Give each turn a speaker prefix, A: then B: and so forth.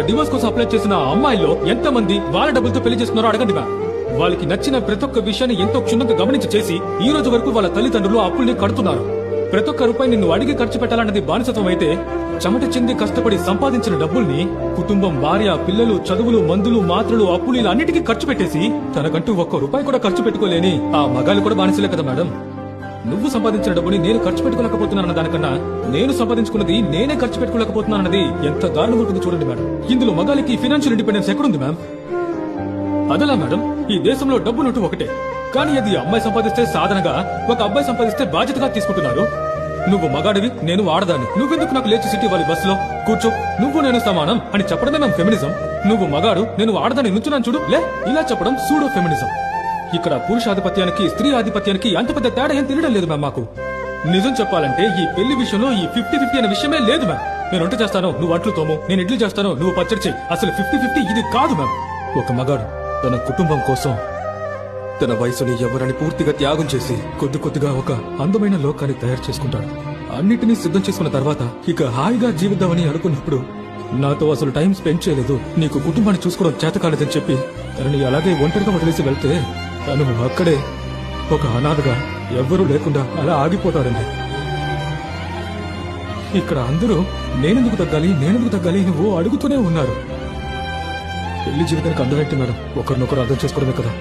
A: Divorce కోసం apply చేసిన అమ్మాయిలో ఎంత మంది వాళ్ళ డబ్బులతో పెళ్ళి చేస్తున్నారో అడగండి మ్యామ్. వాళ్ళకి నచ్చిన ప్రతి ఒక్క విషయాన్ని ఎంతో క్షుణ్ణంగా గమనించి చేసి ఈ రోజు వరకు వాళ్ళ తల్లిదండ్రులు అప్పుల్ని కడుతున్నారు. ప్రతి ఒక్క రూపాయి నిన్ను అడిగి ఖర్చు పెట్టాలన్నది బానిసత్వం అయితే చెమట చెంది కష్టపడి సంపాదించిన డబ్బుల్ని కుటుంబం భార్య పిల్లలు చదువులు మందులు మాత్రలు అప్పులు ఇలా అన్నిటికీ ఖర్చు పెట్టేసి తనకంటూ ఒక్క రూపాయి కూడా ఖర్చు పెట్టుకోలేని ఆ మగాలు కూడా బానిసలే కదా మేడం. నువ్వు సంపాదించిన డబ్బుని నేను ఖర్చు పెట్టుకోలేకపోతున్నానన్న దానికన్నా నేను సంపాదించుకున్నది నేనే ఖర్చు పెట్టుకోలేకపోతున్నానన్నది ఎంత దారుణం ఉంటుంది చూడండి మేడం. ఇందులో మగాలికి ఫినాన్షియల్ ఇండిపెండెన్స్ ఎక్కడుంది మ్యామ్? అదలా మేడం ఈ దేశంలో డబ్బు నోటు ఒకటే. కానీ అది అమ్మాయి సంపాదిస్తే సాధనగా ఒక అబ్బాయి సంపాదిస్తే బాధ్యతగా తీసుకుంటున్నారు. నువ్వు మగాడివి నేను ఆడదాన్ని. నువ్వెందుకు నాకు లేచి సిటీ వాళ్ళ బస్సులో? కూర్చో. నువ్వు నేను సమానం అని చెప్పడమే మేము ఫెమినిజం. నువ్వు మగాడు నేను ఆడదాన్ని నుంచున్నాను చూడు. లే ఇలా చెప్పడం సూడో ఫెమినిజం. ఇక్కడ పురుషాధిపత్యానికి స్త్రీ ఆధిపత్యానికి అంత పెద్ద తేడా ఏం తెలియడం లేదు మ్యామ్ మాకు. నిజం చెప్పాలంటే ఈ పెళ్ళి విషయంలో ఈ ఫిఫ్టీ ఫిఫ్టీ అనే విషయమే లేదు మ్యామ్. నేను వంట చేస్తాను నువ్వు అంట్లు తోము నేను ఇడ్లీ చేస్తాను నువ్వు పచ్చడి చేయి అసలు ఫిఫ్టీ ఫిఫ్టీ ఇది కాదు మ్యామ్. ఒక మగాడు తన కుటుంబం కోసం తన వయసుని ఎవరని పూర్తిగా త్యాగం చేసి కొద్ది కొద్దిగా ఒక అందమైన లోకాన్ని తయారు చేసుకుంటాడు. అన్నిటినీ సిద్ధం చేసుకున్న తర్వాత ఇక హాయిగా జీవిద్దామని అనుకున్నప్పుడు నాతో అసలు టైం స్పెండ్ చేయలేదు. నీకు కుటుంబాన్ని చూసుకోవడం చేత కాలేదని చెప్పి తనని అలాగే ఒంటరిగా వదిలేసి వెళ్తే తను అక్కడే ఒక అనాథగా ఎవ్వరూ లేకుండా అలా ఆగిపోతాడండి ఇక్కడ అందరూ నేనెందుకు తగ్గాలి నేనెందుకు తగ్గాలి నువ్వు అడుగుతూనే ఉన్నారు. పెళ్ళి జీవితానికి అందం ఏంటి మేడం? ఒకరినొకరు అర్థం చేసుకోవడమే కదా.